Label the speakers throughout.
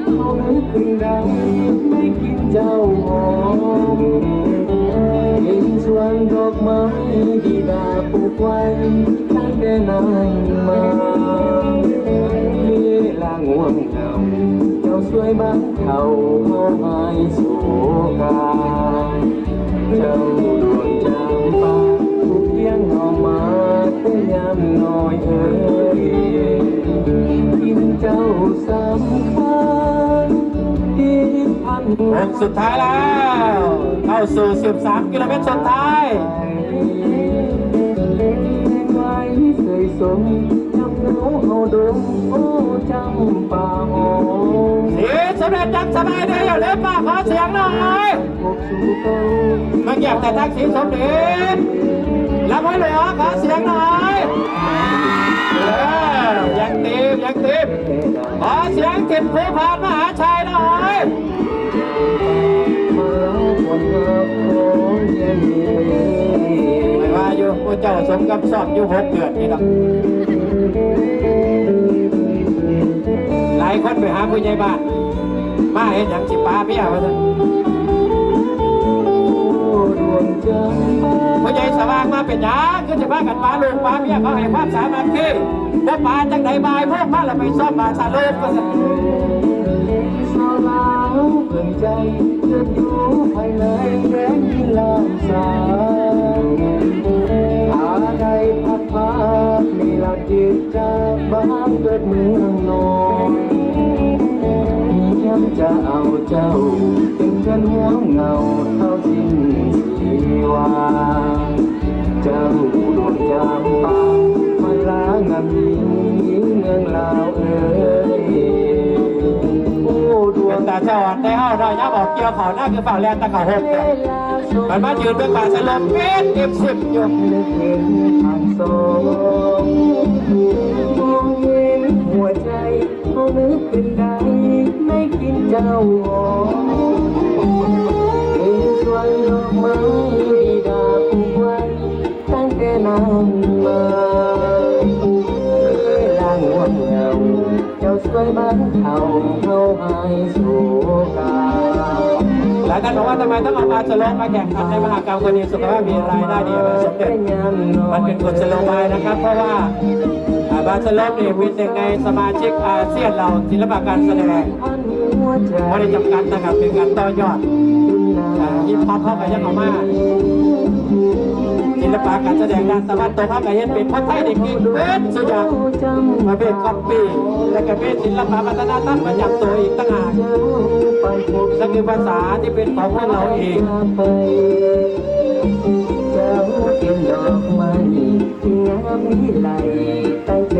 Speaker 1: เขานึกขึ้นได้ไม่กินเจ้าหอมเห็นสวนดอกไม้ดีดาปลูกไว้ตั้งแต่นานมาเวลาง่วงเหงาเจ้าสวยบ้านเขาเขาหายโศกาเจ้าดวงจำปาทุกเพียงเอามาเป็นยามน้อยเอ่ยกินเจ้าสำคัญที่ พัน
Speaker 2: วงสุดท้ายแล้ว เข้าสู่ 13 กิโลเมตรสุดท้าย
Speaker 1: สี
Speaker 2: สำเร็จจังสบายดีอย่าลืมมาขอเสียงหน่อย
Speaker 1: พบสู่เก่า
Speaker 2: มาเก็บแต่ทักสีสมเด็จแล้วไม่เหลือขอเสียงหน่อยออยังตีมยังตีมขอเสียงติดภูพานมหาชัยหน่อย จ้าสมกับสอบอยู่หกเดือนนี่ดอกหลายคนไปหาผู้ใหญ่บ้าน มาเห็นอย่างสิป้าเปี้ยว่าซั่นผู้ใหญ่สว่างมาเป็นหยังคือจะพากันป้าลูกป้าเปี้ยเขาให้ความสามัคคีว่าป้าจังใดบายพวกมาแล้วไปซ่อมบาสาลูกว่าซั่น
Speaker 1: สลาวเพิ่งใจเกิดอยู่ภายในแดนดินลามสาย จากบ้านเกิดเมืองนอนย้ำจะเอาเจ้า เป็นเพื่อนหัวเงาเท่าสิ้นชีวา เจ้าโดวงจำปามาล้างามยิงยิงเมืองลาวเอ๋ยโอ้ดว
Speaker 2: เป็นตาจอดได้เฮาได้ยับอกเกี่ยวขาหน้าคือฝ่าแลนตะเขาหกเดือนมันมายืนเป็นป่าสลบเม็ดเก็บสิบอยู่
Speaker 1: นึกเห็นทางสองมองเห็นหัวใจเขานึกขึ้นได้ไม่กินเจ้าหอมเห็นสวนดอกไม้ดีดาปลูกไว้ตั้งแต่นานมาเวลาง่วงเหงาเจ้าสวยบ้านเขาเขาหายโศกา
Speaker 2: หลายท่านบอกว่าทำไมต้องเอาปลาสลมมาแข่งขันในมหากรรมคนดีสุขภาพมีรายได้ดีมาสมเด็จมันเป็นกฎสโลบายนะครับ เพราะว่าอ่าบาสลบนี่เป็นหนึ่งในสมาชิกอาเซียนเราศิลปะการแสดงไม่ได้จำกัดนะครับเป็นการต่อยอดยิปฮอปเข้าไปยังเอามา ศิลปะการแสดงด้านตะวันตกภาไปเห็นเป็นพระไทยเด็กนี่เป็นสุดยอดมาเป็นคอปปี้และก็เป็นศิลปะวัฒนธรรมประจำตัวอีกต่างหากและคือภาษาที่เป็นของพวกเราเอง
Speaker 1: เจ้าเป็นดอกไม้ที่งามวิไลใต้เต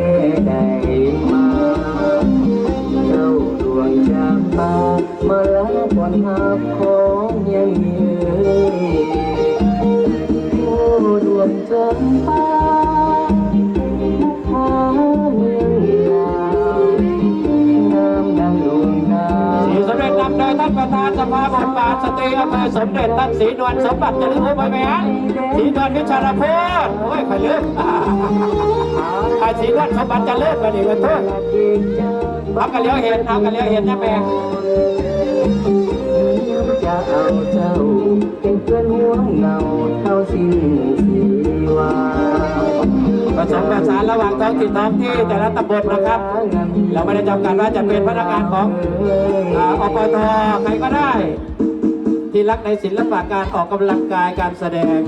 Speaker 2: ระธานสภาบทบาทสตรีอำเภอสมเด็จท่านศรีนวลสมบัติเจริญภูมิไปไหมฮะศรีนวลวิชารพูดโอ้ยใครลืมไอ้ศรีนวลสมบัติเจริญมาดิกันทุกเอากันเลี้ยวเห็นเอากันเลี้ยวเห็นนะแม่
Speaker 1: จะเอาเจ้าเป็นเพื่อนห่วงเงาเท่าสิ้น
Speaker 2: ผสมผสานระหว่างท้องถิ่นท้องที่แต่ละตำบลนะครับ เราไม่ได้จำกัดว่าจะเป็นพนักงานของอปทใครก็ได้ ที่รักในศิลปะการออกกำลังกายการแสดง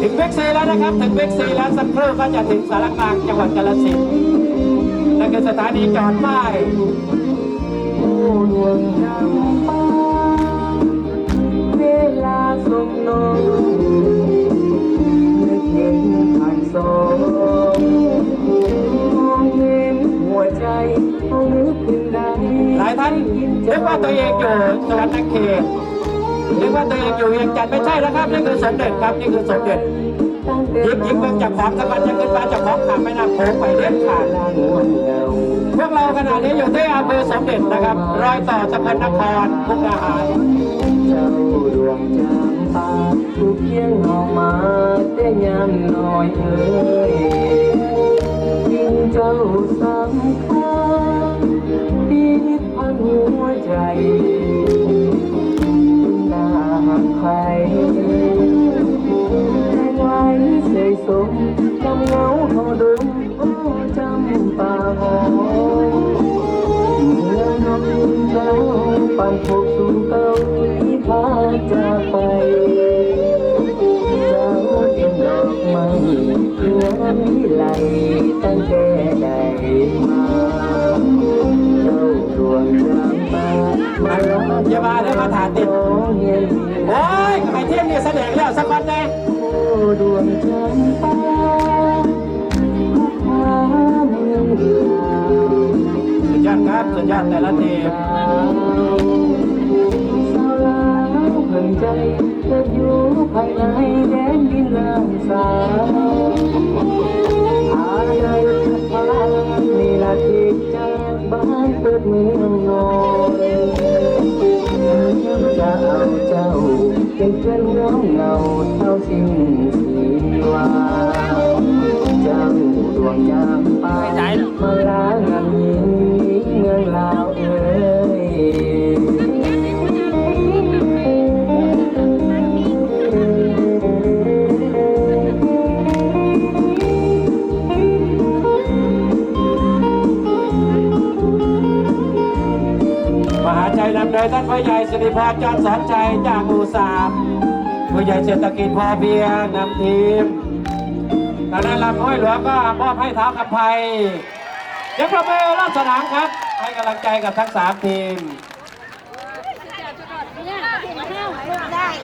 Speaker 2: ถึงเบกซีแล้วนะครับ ถึงเบกซีแล้วสักครู่ก็จะถึงสารกลางจังหวัดกาฬสินธุ์นั่นคือสถานีจอดป้าย
Speaker 1: โอ้ดวงจำปา ลาสมนองนึกเห็นผ่านเห็นหัวใจเขานึกขึ้นได้
Speaker 2: หลายท่านนึกว่าตัวเองอยู่สวรรค์เขตนึกว่าตัวเองอยู่เวียงจันทร์ไม่ใช่แล้วครับนี่คือสมเด็จครับนี่คือสมเด็จ ยิงยิงเมืองจากของสักวันจะขึ้นมาจากของขามไม่น่าโค้งไปเด็ดขาด
Speaker 1: ลางวนเงา
Speaker 2: พวกเราขณะนี้อยู่ที่อำเภอสมเด็จนะครับ รอยต่อสกลนครมุกดาหาร
Speaker 1: เจ้าดวงจำปาถูกเพียงเอามาแต่ยามน้อยเอ้ยยิ่งเจ้าสำคัญดีพันหัวใจ ปั่นพวกสู่เก่าที่พาจากไปเจ้าเป็นดอกไม้เพื่อนวิไลตั้งแต่ใดมาเจ้าดวงจำปามาลา
Speaker 2: อย่ามาได้มาถาติด
Speaker 1: เงียน
Speaker 2: โอ้ยทำไมเที่ยงนี่ยแสดงแล้วสักวันเลย
Speaker 1: โอ้ดวงจำปา
Speaker 2: ครับสุดยอดแต่ละทีม
Speaker 1: เพิ่งใจจะอยู่ภายในแดนดินเริ่มสาอาลัยพันนี่ละที่จากบ้านเกิดเมืองนอนจะเอาเจ้าเป็นเพื่อนร่วมเงาเท่าสิ้น
Speaker 2: ท่านผู้ใหญ่สิริพรจอมสอนใจจากหมู่สามผู้ใหญ่เศรษฐกิจพอเพียงนำทีมตอนนั้นลำห้อยหลวงก็มอบให้เท้ากับภัยเดี๋ยวประเมินรอบสนามครับ ให้กำลังใจกับทั้งสามทีม